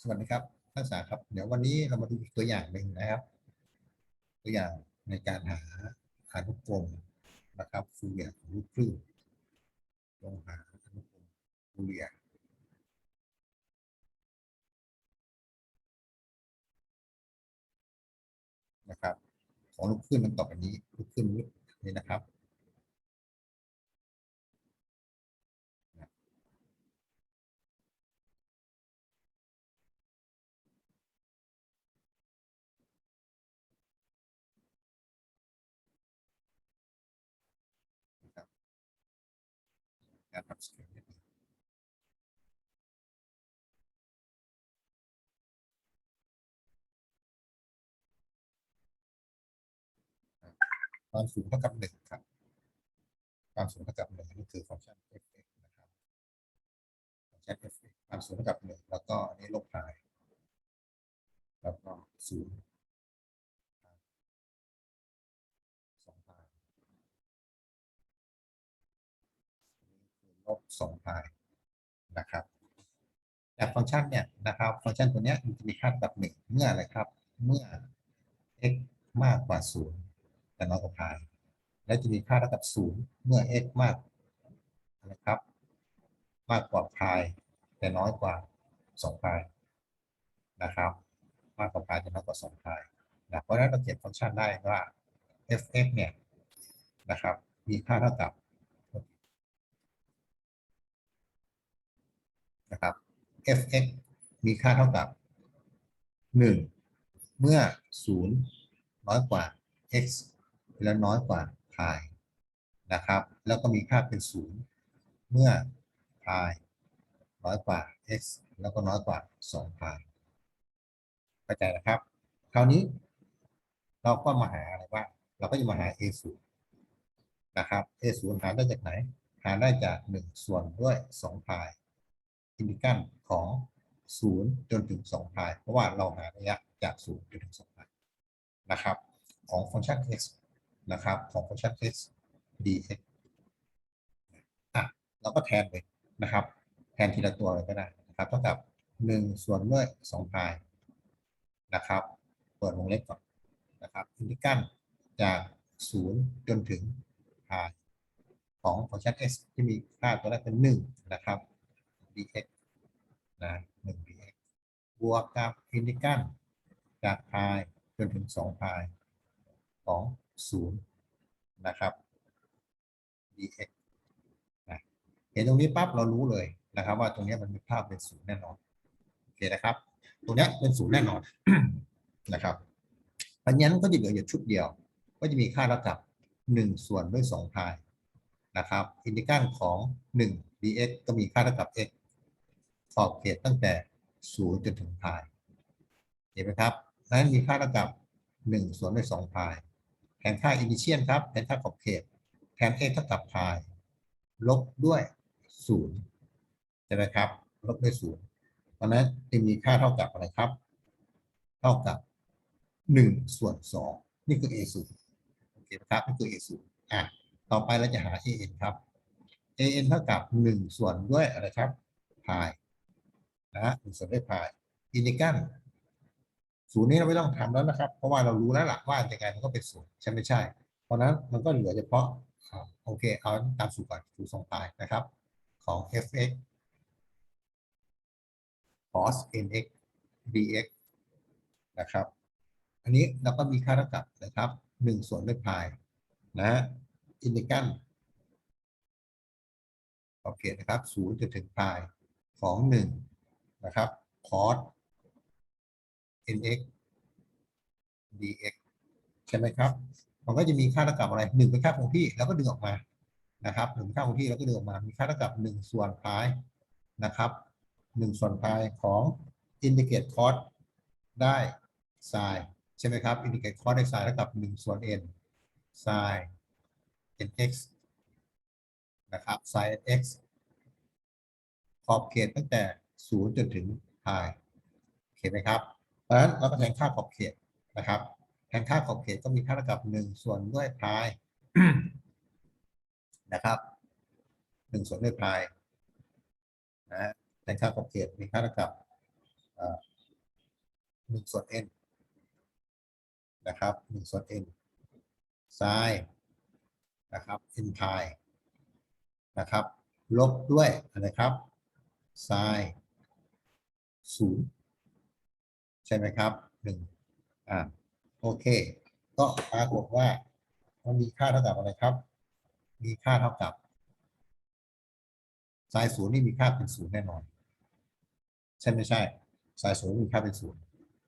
สวัสดีครับนักศึกษาครับ เดี๋ยววันนี้เรามาดูอีกตัวอย่างหนึ่งนะครับ ตัวอย่างในการหาอนุกรมนะครับฟูเรียของลูกคลื่นลองหาอนุกรมฟูเรียนะครับ ของลูกคลื่นมันต่อไปนี้ลูกคลื่นนี้นะครับ นิดหนึ่งความสูงเท่ากับหนึ่งครับ ความสูงเท่ากับหนึ่งนี่คือฟังก์ชัน f(x) นะครับฟังก์ชัน f(x) ความสูงเท่ากับหนึ่งแล้วก็อันนี้ลบหาย แล้วก็ศูนย์ ลบสองพายนะครับจากฟังก์ชันเนี่ยนะครับ ฟังก์ชันตัวเนี้ยมันจะมีค่ากับหนึ่งเมื่ออะไรครับ เมื่อ x มากกว่าศูนย์แต่น้อยกว่าพายและจะมีค่าเท่ากับศูนย์เมื่อ x มากนะครับ มากกว่าพายแต่น้อยกว่าสองพายนะครับ มากกว่าพายแต่น้อยกว่าสองพายนะเพราะฉะนั้นเราเขียนฟังก์ชันได้ว่า f(x) เนี่ยนะครับ มีค่าเท่ากับ นะครับ f(x) มีค่าเท่ากับ 1 เมื่อ 0 น้อยกว่า x และน้อยกว่า pi นะครับ แล้วก็มีค่าเป็น 0 เมื่อ pi น้อยกว่า x แล้วก็น้อยกว่า2 pi เข้าใจนะครับ คราวนี้ เราก็มาหาอะไรว่า เราก็จะมาหา a 0นะครับ a 0หาได้จากไหน หาได้จาก 1 ส่วนด้วย2 pi อินดิกันของ 0 จนถึง2 pi เพราะว่าเราหาระยะจาก 0 จนถึง2 pi นะครับ ของฟังก์ชัน x นะครับ ของฟังก์ชัน x dx อะเราก็แทนเลยนะครับ แทนทีละตัวเลยก็ได้นะครับเท่ากับ 1 ส่วนด้วย2 pi นะครับ เปิดวงเล็บก่อนนะครับอินดิกันจาก 0 จนถึง pi ของฟังก์ชัน x ที่มีค่าตัวแรกเป็น 1 นะครับ dx นะ1 dx บวกกับอินดิกันจาก pi จนถึง2 pi ของ0นะครับ dx นะเห็นตรงนี้ปั๊บเรารู้เลยนะครับ ว่าตรงนี้มันมีภาพเป็นศูนย์แน่นอนโอเคนะครับ ตรงนี้เป็นศูนย์แน่นอนนะครับเพราะงั้นก็จะเหลืออยู่ชุดเดียว ก็จะมีค่าเท่ากับ 1 ส่วนด้วย2 pi นะครับ อินดิกันของ 1 dx ก็มีค่าเท่ากับ x ขอบเขตตั้งแต่0จนถึง pi เห็นไหมครับนั้นมีค่าเท่ากับ1ส่วนด้วย2 pi แทนค่าอินิเชียนครับแทนค่าขอบเขต แทน x เท่ากับ pi ลบด้วย0ใช่ไหมครับ ลบด้วย0เพราะนั้นจะมีค่าเท่ากับอะไรครับ เท่ากับ1ส่วน2นี่คือ a 0โอเคครับนี่คือ a 0อะต่อไปเราจะหา an ครับ an เท่ากับ1ส่วนด้วยอะไรครับ pi นะฮะส่วนด้วยอินดิกันศูนย์นี้เราไม่ต้องทำแล้วนะครับ เพราะว่าเรารู้แล้วล่ะว่ายังไงมันก็เป็นศูนย์ใช่ไม่ใช่ เพราะนั้นมันก็เหลือเฉพาะโอเคเอาตามสูตรก่อนสูตรทรงพายนะครับ ของ f(x) cos nx dx นะครับ อันนี้เราก็มีค่าเท่ากับนะครับ1ส่วนด้วยพายนะฮะอินดิกันโอเคนะครับ0จนถึงพายของ1น นะครับ cos nx dx ใช่ไหมครับ มันก็จะมีค่าเท่ากับอะไรหนึ่งเป็นค่าคงที่แล้วก็ดึงออกมานะครับหนึ่งค่าคงที่แล้วก็ดึงออกมา มีค่าเท่ากับหนึ่งส่วนพายนะครับหนึ่งส่วนพายของ indicate cos ได้ sin ใช่ไหมครับ indicate cos ได้ sin เท่ากับหนึ่งส่วน n sin nx นะครับ sin nx ขอบเขตตั้งแต่ 0จนถึง pi โอเคไหมครับเพราะฉะนั้นเราก็แทนค่าขอบเขตนะครับแทนค่าขอบเขตก็มีค่าเท่ากับ1ส่วนด้วย pi นะครับ1ส่วนด้วย pi นะแทนค่าขอบเขตมีค่าเท่ากับหนึ่งส่วน n นะครับหนึ่งส่วน n ไซน์นะครับ n พายนะครับ ลบด้วยอะไรครับ ไซน์ ศูนย์ใช่ไหมครับหนึ่งอ่าโอเค ก็ปรากฏว่ามันมีค่าเท่ากับอะไรครับ มีค่าเท่ากับไซน์ศูนย์นี่มีค่าเป็นศูนย์แน่นอน ใช่ไม่ใช่ไซน์ศูนย์มีค่าเป็นศูนย์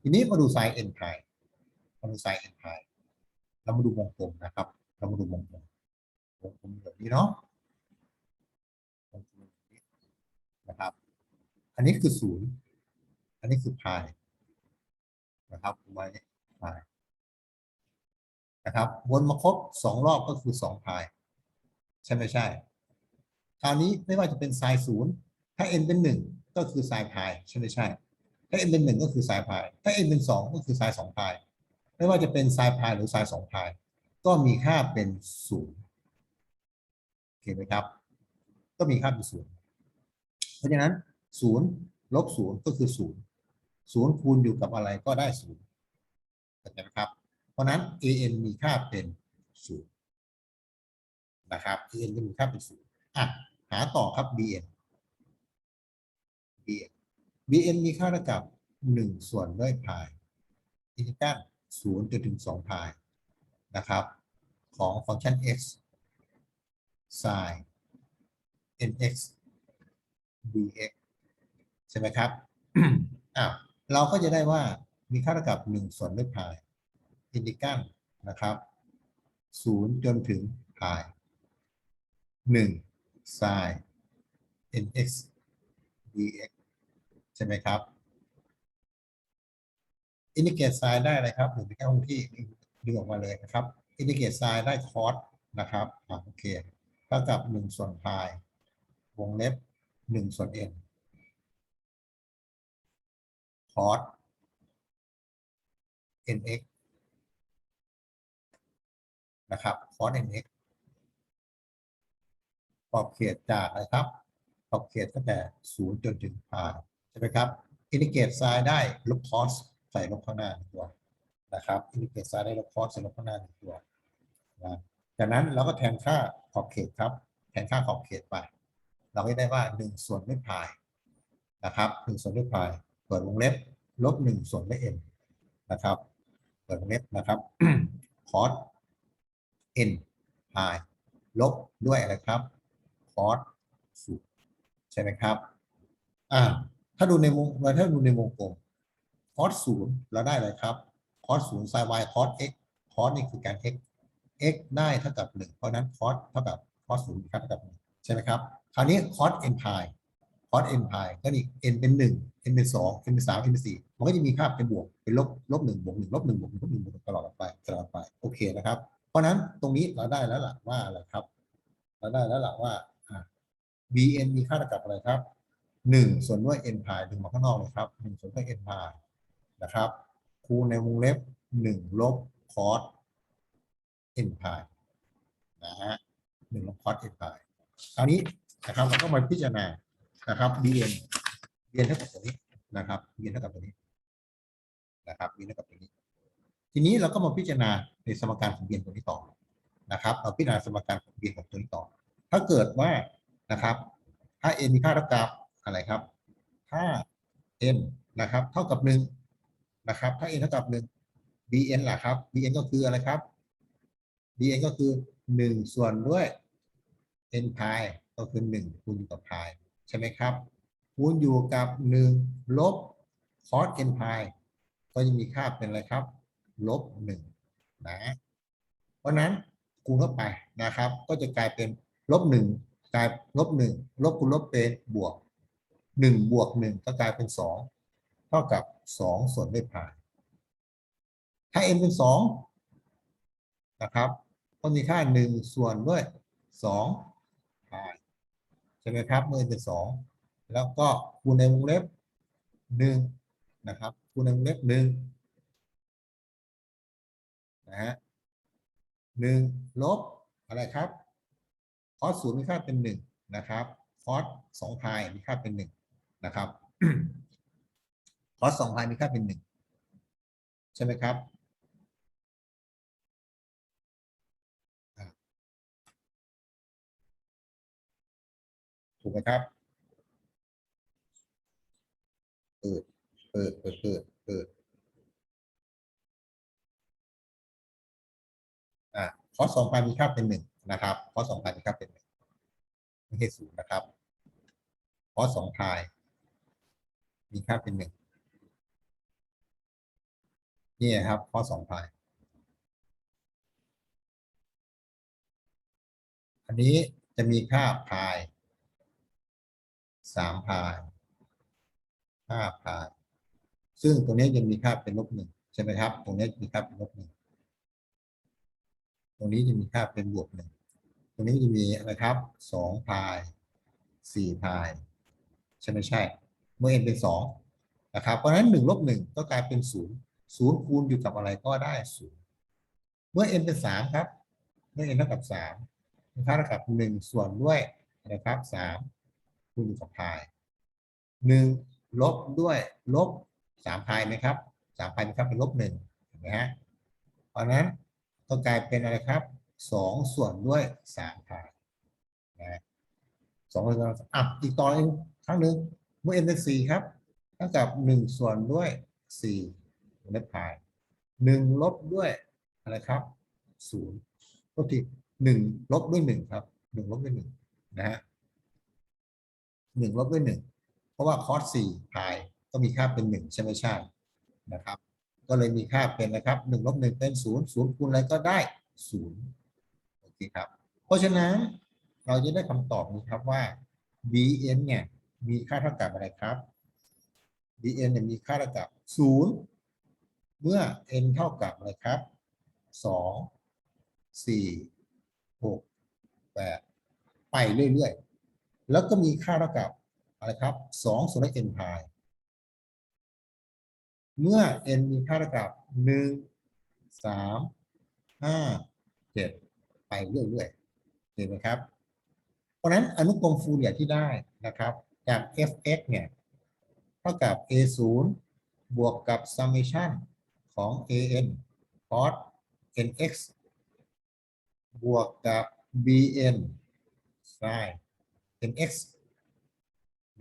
ทีนี้มาดูไซน์ n พายมาดูไซน์ n พายเรามาดูวงกลมนะครับ เรามาดูวงกลมวงกลมแบบนี้เนาะนะครับ อันนี้คือศูนย์ อันนี้คือพายนะครับไว้พายนะครับวนมาครบสองรอบก็คือสองพาย ใช่ไม่ใช่ คราวนี้ไม่ว่าจะเป็นไซน์ศูนย์ถ้า n เป็นหนึ่งก็คือไซน์พายใช่ไม่ใช่ ถ้า n เป็นหนึ่งก็คือไซน์พาย ถ้า n เป็นสองก็คือไซน์สองพาย ไม่ว่าจะเป็นไซน์พายหรือไซน์สองพาย ก็มีค่าเป็นศูนย์โอเคไหมครับ ก็มีค่าเป็นศูนย์เพราะฉะนั้นศูนย์ลบศูนย์ก็คือศูนย์ ศูนย์คูณอยู่กับอะไรก็ได้ศูนย์เข้าใจไหมครับ เพราะฉะนั้น an มีค่าเป็นศูนย์นะครับ an จะมีค่าเป็นศูนย์อะหาต่อครับ bn bn bn มีค่าเท่ากับหนึ่งส่วนด้วยพายอินทิกรัลศูนย์จนถึงสองพายนะครับ ของฟังก์ชัน x sin nx dx ใช่ไหมครับ อ้าว เราก็จะได้ว่ามีค่าเท่ากับหนึ่งส่วนด้วยพายอินทิกรัลนะครับศูนย์จนถึงพายหนึ่ง sin nx dx ใช่ไหมครับอินทิเกตไซน์ได้อะไรครับหนึ่งเป็นแค่คงที่ดึงออกมาเลยนะครับอินทิเกตไซน์ได้คอสนะครับอโอเคเท่ากับหนึ่งส่วนพายวงเล็บหนึ่งส่วน n คอส nx นะครับคอส nx ขอบเขตจากอะไรครับ ขอบเขตตั้งแต่ศูนย์จนถึงพายใช่ไหมครับ อินทิเกรตไซน์ได้ลบคอสใส่ลบข้างหน้าหนึ่งตัวนะครับอินทิเกรตไซน์ได้ลบคอสใส่ลบข้างหน้าหนึ่งตัวนะจากนั้นเราก็แทนค่าขอบเขตครับ แทนค่าขอบเขตไป เราก็ได้ว่าหนึ่งส่วนด้วยพายนะครับหนึ่งส่วนด้วยพาย เปิดวงเล็บลบหนึ่งส่วนด้วย n นะครับ เปิดวงเล็บนะครับคอส n พายลบด้วยอะไรครับคอสศูนย์ใช่ไหมครับอ่าถ้าดูในวงถ้าดูในวงกลมคอสศูนย์เราได้อะไรครับคอสศูนย์ไซน์ y คอส x คอสนี่คือการ x x ได้เท่ากับหนึ่งเพราะนั้นคอสเท่ากับคอสศูนย์มีค่าเท่ากับหนึ่งใช่ไหมครับ คราวนี้คอส n พาย คอส n พายก็นี่ n เป็นหนึ่ง n เป็นสอง n เป็นสาม n เป็นสี่มันก็จะมีค่าเป็นบวกเป็นลบลบหนึ่งบวกหนึ่งลบหนึ่งบวกหนึ่งลบหนึ่งบวกตลอดไปตลอดไปโอเคนะครับ เพราะนั้นตรงนี้เราได้แล้วล่ะว่าอะไรครับ เราได้แล้วล่ะว่าอ่า bn มีค่าเท่ากับอะไรครับหนึ่งส่วนด้วย n พายดึงมาข้างนอกเลยครับหนึ่งส่วนด้วย n พายนะครับคูณในวงเล็บหนึ่งลบคอส n พายนะฮะหนึ่งลบคอส n พายคราวนี้นะครับเราก็มาพิจารณา นะครับ bn bn เท่ากับตัวนี้นะครับ bn เท่ากับตัวนี้นะครับ bn เท่ากับตัวนี้ ทีนี้เราก็มาพิจารณาในสมการของ bn ตัวนี้ต่อนะครับเราพิจารณาสมการของ bn ของตัวนี้ต่อ ถ้าเกิดว่านะครับ ถ้า n มีค่าเท่ากับอะไรครับ ถ้า n นะครับ เท่ากับหนึ่งนะครับ ถ้า n เท่ากับหนึ่ง bn ล่ะครับ bn ก็คืออะไรครับ bn ก็คือหนึ่งส่วนด้วย n พายก็คือหนึ่งคูณกับพาย ใช่ไหมครับคูณอยู่กับหนึ่งลบ cos n พายก็จะมีค่าเป็นอะไรครับ ลบหนึ่งนะเพราะนั้นคูณเข้าไปนะครับ ก็จะกลายเป็นลบหนึ่งกลายลบหนึ่งลบคูณลบเป็นบวกหนึ่งบวกหนึ่งก็กลายเป็นสองเท่ากับสองส่วนด้วยพาย ถ้า n เป็นสองนะครับก็มีค่าหนึ่งส่วนด้วยสอง ช่ไหมครับเมื่อเป็นสองแล้วก็คูณในวงเล็บหนึ่งนะครับคูณในวงเล็บหนึ่งนะฮะหนึ่งลบอะไรครับคอสศูนย์มีค่าเป็นหนึ่งนะครับคอสสองพายมีค่าเป็นหนึ่งนะครับคอสสองพายมีค่าเป็นหนึ่งใช่ไหมครับ ถูกไหมครับเปิดเปิดเปิดเปิดเปิดอะคอสองพายมีค่าเป็นหนึ่งนะครับคอสสองพายมีค่าเป็นหนึ่งไม่ใช่ศูนย์นะครับคอสสองพาย มีค่าเป็นหนึ่งนี่ครับข้อสองพายอันนี้จะมีค่าพาย สามพายห้าพาย ซึ่งตรงนี้จะมีค่าเป็นลบหนึ่งใช่ไหมครับ ตรงนี้มีค่าเป็นลบหนึ่งตรงนี้จะมีค่าเป็นบวกหนึ่งตรงนี้จะมีอะไรครับสองพายสี่พาย ใช่ไหมใช่ เมื่อ n เป็นสองนะครับ เพราะฉะนั้นหนึ่งลบหนึ่งก็กลายเป็นศูนย์ศูนย์คูณอยู่กับอะไรก็ได้ศูนย์เมื่อ n เป็นสามครับ เมื่อ n เท่ากับสามค่าเท่ากับหนึ่งส่วนด้วยนะครับสาม คูณกับพายหนึ่งลบด้วยลบสามพายไหมครับสามพายนะครับเป็นลบหนึ่งเห็นไหมฮะเพราะนั้นก็กลายเป็นอะไรครับสองส่วนด้วยสามพายนะสองส่วนอะอีกต่ออีกครั้งหนึ่งเมื่อ n เป็นสี่ครับเท่ากับหนึ่งส่วนด้วยสี่ลบพายหนึ่งลบด้วยอะไรครับศูนย์ก็ที่หนึ่งลบด้วยหนึ่งครับหนึ่งลบด้วยหนึ่งนะฮะ หนึ่งลบด้วยหนึ่งเพราะว่าคอสสี่พายก็มีค่าเป็นหนึ่งใช่ไหมใช่นะครับ ก็เลยมีค่าเป็นนะครับหนึ่งลบหนึ่งเป็นศูนย์ศูนย์คูณอะไรก็ได้ศูนย์โอเคครับ เพราะฉะนั้นเราจะได้คำตอบนี้ครับว่า bn เนี่ยมีค่าเท่ากับอะไรครับ bn เนี่ยมีค่าเท่ากับศูนย์เมื่อ n เท่ากับอะไรครับสองสี่หกแปดไปเรื่อยๆ แล้วก็มีค่าเท่ากับอะไรครับสองส่วนด้วย n พายเมื่อ n มีค่าเท่ากับหนึ่งสามห้าเจ็ดไปเรื่อยๆเห็นไหมครับ เพราะนั้นอนุกรมฟูเรียที่ได้นะครับ จาก f(x) เนี่ยเท่ากับ a 0บวกกับ summation ของ an cos nx บวกกับ bn sin nx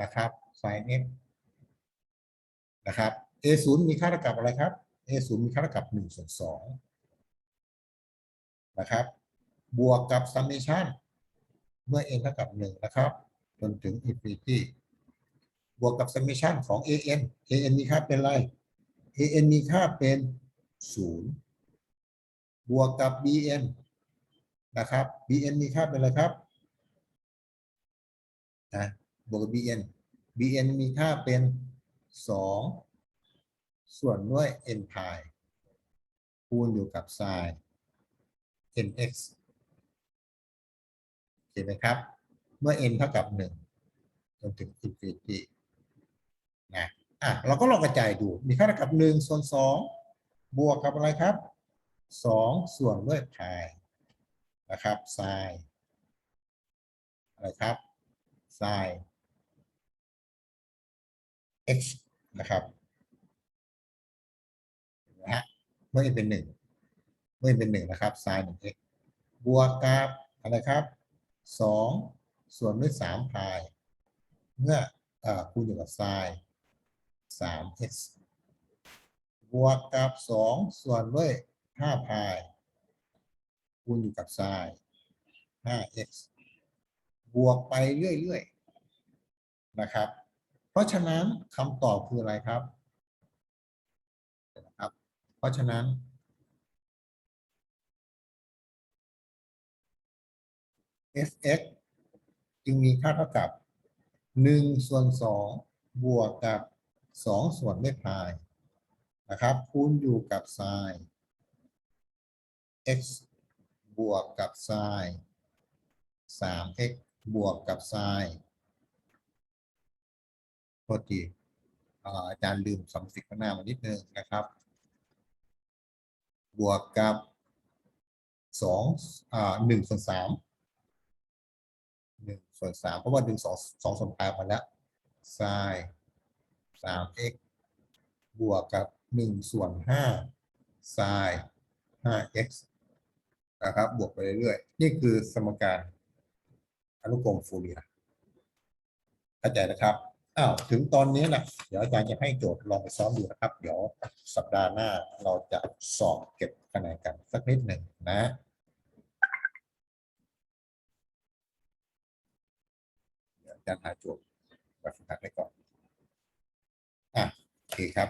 นะครับ sin x นะครับ a 0มีค่าเท่ากับอะไรครับ a 0มีค่าเท่ากับ1ส่วน2นะครับ บวกกับ summation เมื่อ n เท่ากับ1นะครับ จนถึง infinity บวกกับ summation ของ an an มีค่าเป็นอะไร an มีค่าเป็น0บวกกับ bn นะครับ bn มีค่าเป็นอะไรครับ นะบวกกับ bn bn มีค่าเป็น 2 ส่วนด้วย n พายคูณอยู่กับ sin nx เห็นไหมครับ เมื่อ n เท่ากับ 1 จนถึง infinity นะอะเราก็ลองกระจายดู มีค่าเท่ากับ 1 ส่วน 2 บวกกับอะไรครับ 2 ส่วนด้วยพายนะครับ sin อะไรครับ sin x นะครับนะฮะเมื่อเป็น1เมื่อเป็น1นะครับ sin 1 x บวกกับอะไรครับ 2 ส่วนด้วย3พายเมื่ออคูณอยู่กับ sin 3x บวกกับ 2 ส่วนด้วย5พายคูณอยู่กับ sin 5x บวกไปเรื่อยๆนะครับ เพราะฉะนั้นคำตอบคืออะไรครับนะครับ เพราะฉะนั้น fx จึงมีค่าเท่ากับ1ส่วน2บวกกับ 2 ส่วนด้วยพายนะครับคูณอยู่กับ sin x บวกกับ sin 3x บวกกับ sin โทษทีอาจารย์ลืมคำสิกข้างหน้ามานิดนึงนะครับ บวกกับสองหนึ่งส่วนสามหนึ่งส่วนสามเพราะว่าดึงสองสองส่วนปลายมาแล้ว sin สาม x บวกกับหนึ่งส่วนห้าไซน์ห้า x นะครับ บวกไปเรื่อยๆ นี่คือสมการ นุกรมฟูเรียเข้าใจนะครับอ้าวถึงตอนนี้นะเดี๋ยวอาจารย์จะให้โจทย์ลองไปซ้อมดูนะครับ เดี๋ยวสัปดาห์หน้าเราจะสอบเก็บคะแนนกันสักนิดหนึ่งนะเดี๋ยวอาจารย์หาโจทย์แบบฝึกหัดไว้ก่อนอะโอเคครับ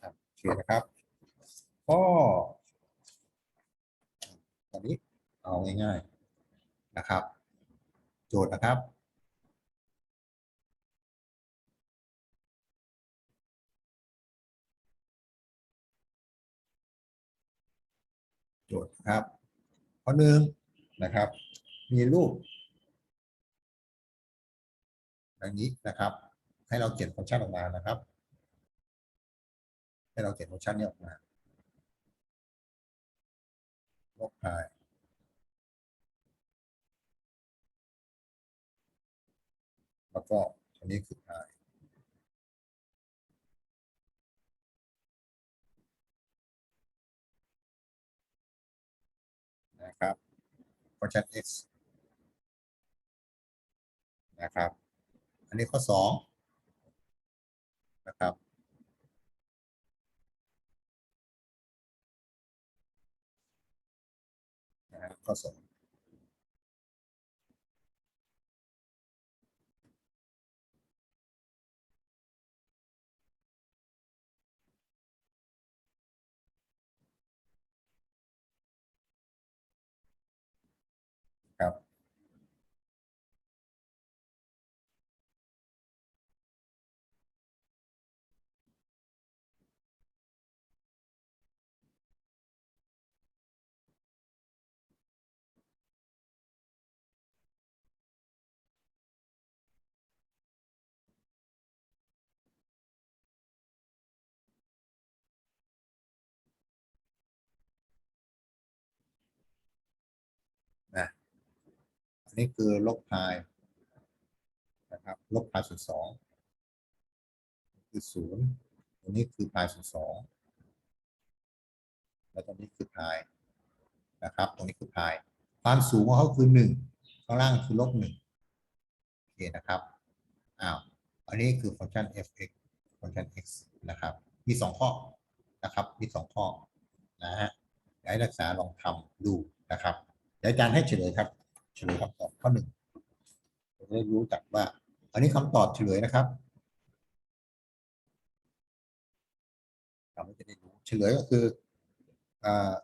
ครับโอเค นะครับ ก็ตอนนี้เอาง่ายๆนะครับ โจทย์นะครับ โจทย์นะครับข้อหนึ่งนะครับ มีรูปดังนี้นะครับ ให้เราเขียนฟังก์ชันออกมานะครับ ให้เราเขียนฟังก์ชันนี้ออกมาลบพายแล้วก็อันนี้คือพายนะครับฟังก์ชัน x นะครับ อันนี้ข้อสองนะครับ น นนี้คือลบพายนะครับลบพายส่วนสองคือศูนย์ตัวนี้คือพายส่วนสองแล้วตรงนี้คือพายนะครับ ตรงนี้คือพาย ความสูงของเขาคือหนึ่งข้างล่างคือลบหนึ่งโอเคนะครับอ้าวอันนี้คือฟังก์ชัน f(x) ฟังก์ชัน x นะครับ มีสองข้อนะครับ มีสองข้อนะฮะให้นักศึกษาลองทำดูนะครับเดี๋ยวอาจารย์ให้เฉลยครับ เฉลยคำตอบข้อหนึ่งจะได้รู้จักว่า อันนี้คำตอบเฉลยนะครับเราจะได้รู้เฉลยก็คืออ่า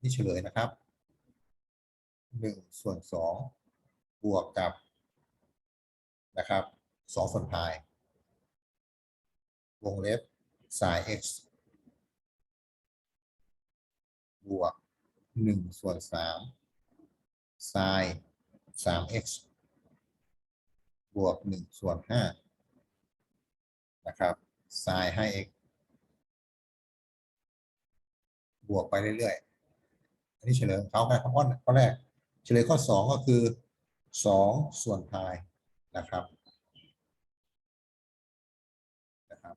นี่เฉลยนะครับหนึ่งส่วนสองบวกกับนะครับสองส่วนพายวงเล็บ sin x บวกหนึ่งส่วนสาม sin 3 x บวก1ส่วน5นะครับ sin 5 x บวกไปเรื่อยๆ อันนี้เฉลยของเขาแค่ข้อข้อแรก เฉลยข้อ 2 ก็คือ 2 ส่วนพายนะครับนะครับ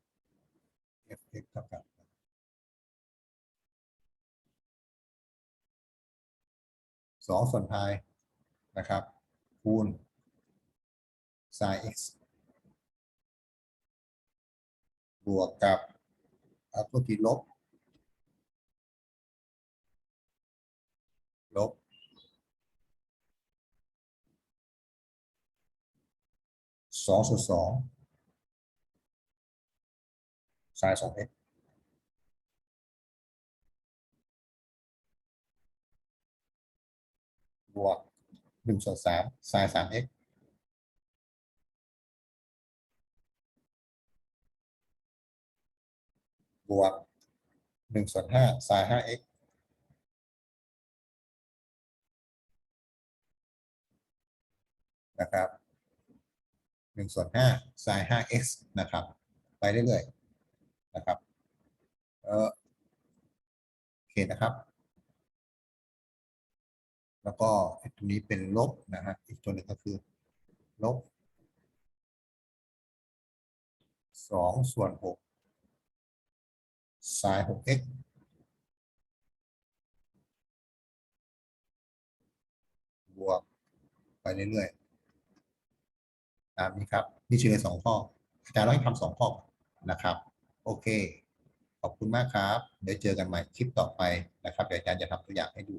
f x เท่ากับ สองส่วนพายนะครับคูณ sin x บวกกับอาตัวที่ลบ ลบ สองส่วนสอง sin สอง x บวกหนึ่งส่วนสาม sin สาม x บวกหนึ่งส่วนห้า sin ห้า x นะครับหนึ่งส่วนห้า sin ห้า x นะครับ ไปเรื่อยๆนะครับ เออเคนะครับ แล้วก็ตัวนี้เป็นลบนะฮะอีกตัวหนึ่งก็คือลบสองส่วนหก sin หก x บวกไปเรื่อยๆตามนี้ครับ นี่เฉลยสองข้ออาจารย์เราให้ทำสองข้อนะครับ โอเค ขอบคุณมากครับ เดี๋ยวเจอกันใหม่คลิปต่อไปนะครับ เดี๋ยวอาจารย์จะทำตัวอย่างให้ดู